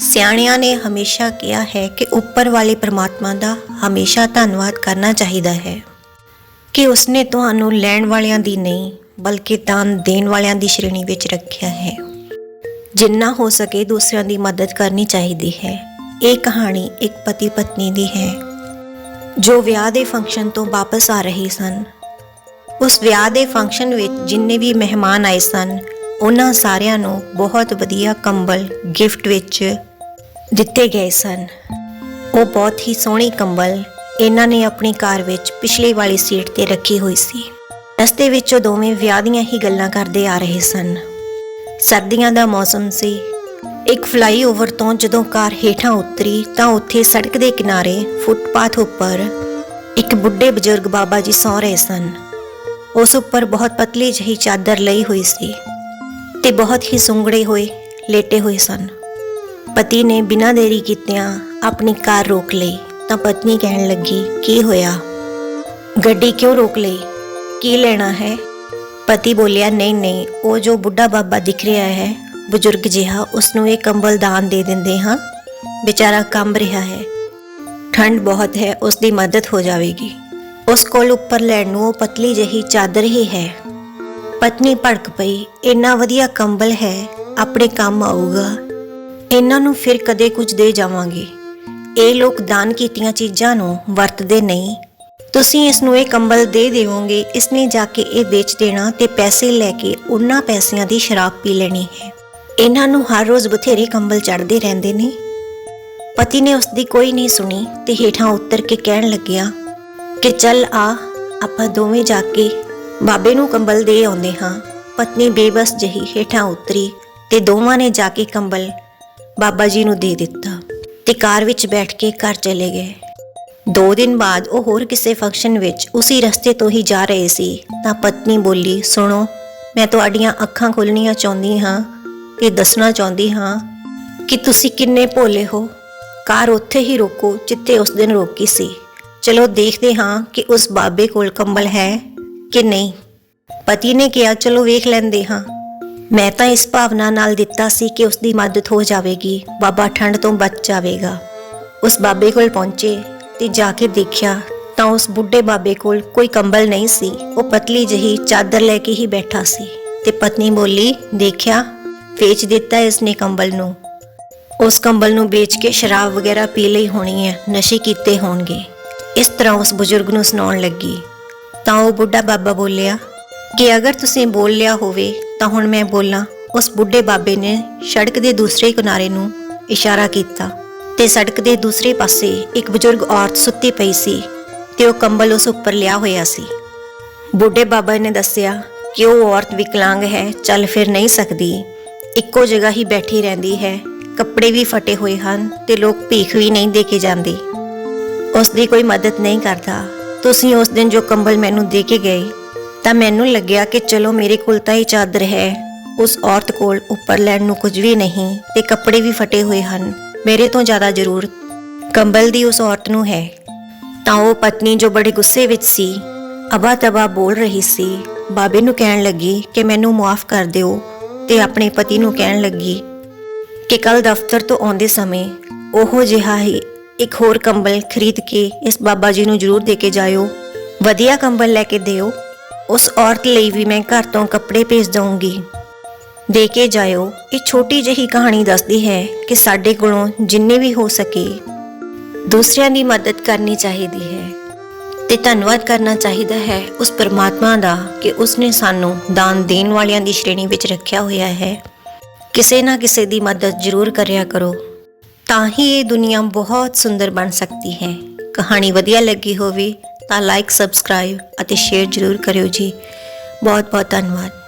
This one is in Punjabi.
ਸਿਆਣਿਆਂ ਨੇ ਹਮੇਸ਼ਾ ਕਿਹਾ ਹੈ ਕਿ ਉੱਪਰ ਵਾਲੇ ਪ੍ਰਮਾਤਮਾ ਦਾ ਹਮੇਸ਼ਾ ਧੰਨਵਾਦ ਕਰਨਾ ਚਾਹੀਦਾ ਹੈ। ਕਿ ਉਸਨੇ ਤੁਹਾਨੂੰ ਲੈਣ ਵਾਲਿਆਂ ਦੀ ਨਹੀਂ, ਬਲਕਿ ਦਾਨ ਦੇਣ ਵਾਲਿਆਂ ਦੀ ਸ਼੍ਰੇਣੀ ਵਿੱਚ ਰੱਖਿਆ ਹੈ। ਜਿੰਨਾ ਹੋ ਸਕੇ ਦੂਸਰਿਆਂ ਦੀ ਮਦਦ ਕਰਨੀ ਚਾਹੀਦੀ ਹੈ। ਇਹ ਕਹਾਣੀ ਇੱਕ ਪਤੀ ਪਤਨੀ ਦੀ ਹੈ। ਜੋ ਵਿਆਹ ਦੇ ਫੰਕਸ਼ਨ ਤੋਂ ਵਾਪਸ ਆ ਰਹੇ ਸਨ। ਉਸ ਵਿਆਹ ਦੇ ਫੰਕਸ਼ਨ ਵਿੱਚ ਜਿੰਨੇ ਵੀ ਮਹਿਮਾਨ ਆਏ ਸਨ, ਉਹਨਾਂ ਸਾਰਿਆਂ ਨੂੰ ਬਹੁਤ ਵਧੀਆ ਕੰਬਲ, ਗਿਫਟ ਵਿੱਚ ਦਿੱਤੇ ਗਏ ਸਨ। ਉਹ ਬਹੁਤ ਹੀ ਸੋਹਣੀ ਕੰਬਲ ਇਹਨਾਂ ਨੇ ਆਪਣੀ ਕਾਰ ਵਿੱਚ ਪਿਛਲੀ ਵਾਲੀ ਸੀਟ ਤੇ ਰੱਖੀ ਹੋਈ ਸੀ। ਰਸਤੇ ਵਿੱਚ ਉਹ ਦੋਵੇਂ ਵਿਆਹ ਦੀਆਂ ਹੀ ਗੱਲਾਂ ਕਰਦੇ ਆ ਰਹੇ ਸਨ। ਸਰਦੀਆਂ ਦਾ ਮੌਸਮ ਸੀ। ਇੱਕ ਫਲਾਈਓਵਰ ਤੋਂ ਜਦੋਂ ਕਾਰ ਹੇਠਾਂ ਉਤਰੀ ਤਾਂ ਉੱਥੇ ਸੜਕ ਦੇ ਕਿਨਾਰੇ ਫੁੱਟਪਾਥ ਉੱਪਰ ਇੱਕ ਬੁੱਢੇ ਬਜ਼ੁਰਗ ਬਾਬਾ ਜੀ ਸੌ ਰਹੇ ਸਨ। ਉਸ ਉੱਪਰ ਬਹੁਤ ਪਤਲੀ ਜਿਹੀ ਚਾਦਰ ਲਈ ਹੋਈ ਸੀ ਤੇ ਬਹੁਤ ਹੀ ਸੁੰਗੜੇ ਹੋਏ, ਲੇਟੇ ਹੋਏ ਸਨ। ਪਤੀ ਨੇ ਬਿਨਾਂ ਦੇਰੀ ਕੀਤਿਆਂ ਆਪਣੀ ਕਾਰ ਰੋਕ ਲਈ, ਤਾਂ ਪਤਨੀ ਕਹਿਣ ਲੱਗੀ, ਕੀ ਹੋਇਆ? ਗੱਡੀ ਕਿਉਂ ਰੋਕ ਲਈ? ਕੀ ਲੈਣਾ ਹੈ? ਪਤੀ ਬੋਲਿਆ, ਨਹੀਂ ਨਹੀਂ, ਉਹ ਜੋ ਬੁੱਢਾ ਬਾਬਾ ਦਿਖ ਰਿਹਾ ਹੈ, ਬਜ਼ੁਰਗ ਜਿਹਾ, ਉਸ ਨੂੰ ਇਹ ਕੰਬਲ ਦਾਨ ਦੇ ਦਿੰਦੇ ਹਾਂ। ਵਿਚਾਰਾ ਕੰਬ ਰਿਹਾ ਹੈ। ਠੰਡ ਬਹੁਤ ਹੈ, ਉਸ ਦੀ ਮਦਦ ਹੋ ਜਾਵੇਗੀ। ਉਸ ਕੋਲ ਉੱਪਰ ਲੈਣ ਨੂੰ ਉਹ ਪਤਲੀ ਜਿਹੀ ਚਾਦਰ ਹੀ ਹੈ। ਪਤਨੀ ਭੜਕ ਪਈ, ਇੰਨਾ ਵਧੀਆ ਕੰਬਲ ਹੈ, ਆਪਣੇ ਕੰਮ ਆਊਗਾ। ਇਹਨਾਂ ਨੂੰ ਫਿਰ ਕਦੇ ਕੁਝ ਦੇ ਜਾਵਾਂਗੇ। ਇਹ ਲੋਕ ਦਾਨ ਕੀਤੀਆਂ ਚੀਜ਼ਾਂ ਨੂੰ ਵਰਤਦੇ ਨਹੀਂ। ਤੁਸੀਂ ਇਸ ਨੂੰ ਇਹ ਕੰਬਲ ਦੇ ਦੇਵੋਗੇ ਇਸ ਨੇ ਜਾ ਕੇ ਇਹ ਵੇਚ ਦੇਣਾ ਤੇ ਪੈਸੇ ਲੈ ਕੇ ਉਹਨਾਂ ਪੈਸਿਆਂ ਦੀ ਸ਼ਰਾਬ ਪੀ ਲੈਣੀ ਹੈ। ਇਹਨਾਂ ਨੂੰ ਹਰ ਰੋਜ਼ ਬਥੇਰੇ ਕੰਬਲ ਚੜਦੇ ਰਹਿੰਦੇ ਨੇ। ਪਤੀ ਨੇ ਉਸ ਦੀ ਕੋਈ ਨਹੀਂ ਸੁਣੀ ਤੇ ਹੇਠਾਂ ਉੱਤਰ ਕੇ ਕਹਿਣ ਲੱਗਿਆ, ਕਿ ਚੱਲ ਆ, ਆਪਾਂ ਦੋਵੇਂ ਜਾ ਕੇ ਬਾਬੇ ਨੂੰ ਕੰਬਲ ਦੇ ਆਉਂਦੇ ਹਾਂ। ਪਤਨੀ ਬੇਬਸ ਜਹੀ ਹੇਠਾਂ ਉਤਰੀ ਤੇ ਦੋਵਾਂ ਨੇ ਜਾ ਕੇ ਕੰਬਲ ਬਾਬਾ ਜੀ ਨੂੰ ਦੇ ਦਿੱਤਾ ਤੇ ਕਾਰ ਵਿੱਚ ਬੈਠ ਕੇ ਘਰ ਚਲੇ ਗਏ। ਦੋ ਦਿਨ ਬਾਅਦ ਉਹ ਹੋਰ ਕਿਸੇ ਫੰਕਸ਼ਨ ਵਿੱਚ ਉਸੇ ਰਸਤੇ ਤੋਂ ਹੀ ਜਾ ਰਹੇ ਸੀ। ਤਾਂ ਪਤਨੀ ਬੋਲੀ, ਸੁਣੋ, ਮੈਂ ਤੁਹਾਡੀਆਂ ਅੱਖਾਂ ਖੋਲਣੀਆਂ ਚਾਹੁੰਦੀ ਹਾਂ। ਤੇ ਦੱਸਣਾ ਚਾਹੁੰਦੀ ਹਾਂ ਕਿ ਤੁਸੀਂ ਕਿੰਨੇ ਭੋਲੇ ਹੋ। ਕਾਰ ਉੱਥੇ ਹੀ ਰੋਕੋ ਜਿੱਥੇ ਉਸ ਦਿਨ ਰੋਕੀ ਸੀ। ਚਲੋ ਦੇਖਦੇ ਹਾਂ ਕਿ ਉਸ ਬਾਬੇ ਕੋਲ ਕੰਬਲ ਹੈ ਕਿ ਨਹੀਂ। ਪਤੀ ਨੇ ਕਿਹਾ, ਚਲੋ ਵੇਖ ਲੈਂਦੇ ਹਾਂ। ਮੈਂ ਤਾਂ ਇਸ ਭਾਵਨਾ ਨਾਲ ਦਿੱਤਾ ਸੀ ਕਿ ਉਸ ਦੀ ਮਦਦ ਹੋ ਜਾਵੇਗੀ। ਬਾਬਾ ਠੰਡ ਤੋਂ ਬਚ ਜਾਵੇਗਾ। ਉਸ ਬਾਬੇ ਕੋਲ ਪਹੁੰਚੇ ਤੇ ਜਾ ਕੇ ਦੇਖਿਆ ਤਾਂ ਉਸ ਬੁੱਢੇ ਬਾਬੇ ਕੋਲ ਕੋਈ ਕੰਬਲ ਨਹੀਂ ਸੀ। ਉਹ ਪਤਲੀ ਜਹੀ ਚਾਦਰ ਲੈ ਕੇ ਹੀ ਬੈਠਾ ਸੀ ਤੇ ਪਤਨੀ ਬੋਲੀ, ਦੇਖਿਆ, ਵੇਚ ਦਿੱਤਾ ਇਸ ਨੇ ਕੰਬਲ ਨੂੰ। ਉਸ ਕੰਬਲ ਨੂੰ ਵੇਚ ਕੇ ਸ਼ਰਾਬ ਵਗੈਰਾ ਪੀ ਲਈ ਹੋਣੀ ਹੈ, ਨਸ਼ੇ ਕੀਤੇ ਹੋਣਗੇ। ਇਸ ਤਰ੍ਹਾਂ ਉਸ ਬਜ਼ੁਰਗ ਨੂੰ ਸੁਣਾਉਣ ਲੱਗੀ। ਤਾਂ ਉਹ ਬੁੱਢਾ ਬਾਬਾ ਬੋਲਿਆ, ਕਿ ਅਗਰ ਤੁਸੀਂ ਬੋਲ ਲਿਆ ਹੋਵੇ ਤਾਂ ਹੁਣ ਮੈਂ ਬੋਲਾਂ, ਉਸ ਬੁੱਢੇ ਬਾਬੇ ਨੇ ਸੜਕ ਦੇ ਦੂਸਰੇ ਕਿਨਾਰੇ ਨੂੰ ਇਸ਼ਾਰਾ ਕੀਤਾ ਤੇ ਸੜਕ ਦੇ ਦੂਸਰੇ ਪਾਸੇ ਇੱਕ ਬਜ਼ੁਰਗ ਔਰਤ ਸੁੱਤੀ ਪਈ ਸੀ ਤੇ ਉਹ ਕੰਬਲ ਉਸ ਉੱਪਰ ਲਿਆ ਹੋਇਆ ਸੀ। ਬੁੱਢੇ ਬਾਬਾ ਨੇ ਦੱਸਿਆ ਕਿ ਉਹ ਔਰਤ ਵਿਕਲਾਂਗ ਹੈ, ਚੱਲ ਫਿਰ ਨਹੀਂ ਸਕਦੀ। ਇੱਕੋ ਜਗ੍ਹਾ ਹੀ ਬੈਠੀ ਰਹਿੰਦੀ ਹੈ, ਕੱਪੜੇ ਵੀ ਫਟੇ ਹੋਏ ਹਨ ਤੇ ਲੋਕ ਭੀਖ ਵੀ ਨਹੀਂ ਦੇ ਕੇ ਜਾਂਦੇ। ਉਸ ਦੀ ਕੋਈ ਮਦਦ ਨਹੀਂ ਕਰਦਾ। ਤੁਸੀਂ ਉਸ ਦਿਨ ਜੋ ਕੰਬਲ ਮੈਨੂੰ ਦੇ ਕੇ ਗਏ ਤਾਂ ਮੈਨੂੰ ਲੱਗਿਆ ਕਿ ਚਲੋ ਮੇਰੇ ਕੋਲ ਤਾਂ ਇਹ ਚਾਦਰ ਹੈ। ਉਸ ਔਰਤ ਕੋਲ ਉੱਪਰ ਲੈਣ ਨੂੰ ਕੁਝ ਵੀ ਨਹੀਂ ਤੇ ਕੱਪੜੇ ਵੀ ਫਟੇ ਹੋਏ ਹਨ। ਮੇਰੇ ਤੋਂ ਜ਼ਿਆਦਾ ਜ਼ਰੂਰ ਕੰਬਲ ਦੀ ਉਸ ਔਰਤ ਨੂੰ ਹੈ। ਤਾਂ ਉਹ ਪਤਨੀ ਜੋ ਬੜੇ ਗੁੱਸੇ ਵਿੱਚ ਸੀ ਅਬਾ ਤਬਾ ਬੋਲ ਰਹੀ ਸੀ, ਬਾਬੇ ਨੂੰ ਕਹਿਣ ਲੱਗੀ ਕਿ ਮੈਨੂੰ ਮਾਫ ਕਰ ਦਿਓ ਤੇ ਆਪਣੇ ਪਤੀ ਨੂੰ ਕਹਿਣ ਲੱਗੀ ਕਿ ਕੱਲ ਦਫ਼ਤਰ ਤੋਂ ਆਉਂਦੇ ਸਮੇਂ ਉਹੋ ਜਿਹਾ ਹੀ ਇੱਕ ਹੋਰ ਕੰਬਲ ਖਰੀਦ ਕੇ ਇਸ ਬਾਬਾ ਜੀ ਨੂੰ ਜ਼ਰੂਰ ਦੇ ਕੇ ਜਾਇਓ। ਵਧੀਆ ਕੰਬਲ ਲੈ ਕੇ ਦਿਓ ਉਸ ਔਰਤ ਲਈ ਵੀ ਮੈਂ ਘਰ ਤੋਂ ਕੱਪੜੇ ਭੇਜ ਦਊਂਗੀ। ਦੇ ਕੇ ਜਾਇਓ, ਇਹ ਛੋਟੀ ਜਿਹੀ ਕਹਾਣੀ ਦੱਸਦੀ ਹੈ ਕਿ ਸਾਡੇ ਕੋਲੋਂ ਜਿੰਨੇ ਵੀ ਹੋ ਸਕੇ, ਦੂਸਰਿਆਂ ਦੀ ਮਦਦ ਕਰਨੀ ਚਾਹੀਦੀ ਹੈ। ਤੇ ਧੰਨਵਾਦ ਕਰਨਾ ਚਾਹੀਦਾ ਹੈ ਉਸ ਪਰਮਾਤਮਾ ਦਾ ਕਿ ਉਸਨੇ ਸਾਨੂੰ ਦਾਨ ਦੇਣ ਵਾਲਿਆਂ ਦੀ ਸ਼੍ਰੇਣੀ ਵਿੱਚ ਰੱਖਿਆ ਹੋਇਆ ਹੈ। ਕਿਸੇ ਨਾ ਕਿਸੇ ਦੀ ਮਦਦ ਜ਼ਰੂਰ ਕਰਿਆ ਕਰੋ। ਤਾਂ ਹੀ ਇਹ ਦੁਨੀਆ ਬਹੁਤ ਸੁੰਦਰ ਬਣ ਸਕਦੀ ਹੈ। ਕਹਾਣੀ ਵਧੀਆ ਲੱਗੀ ਹੋਵੇ ਤਾਂ ਲਾਈਕ ਸਬਸਕ੍ਰਾਈਬ ਅਤੇ ਸ਼ੇਅਰ ਜ਼ਰੂਰ ਕਰਿਓ ਜੀ। ਬਹੁਤ ਬਹੁਤ ਧੰਨਵਾਦ।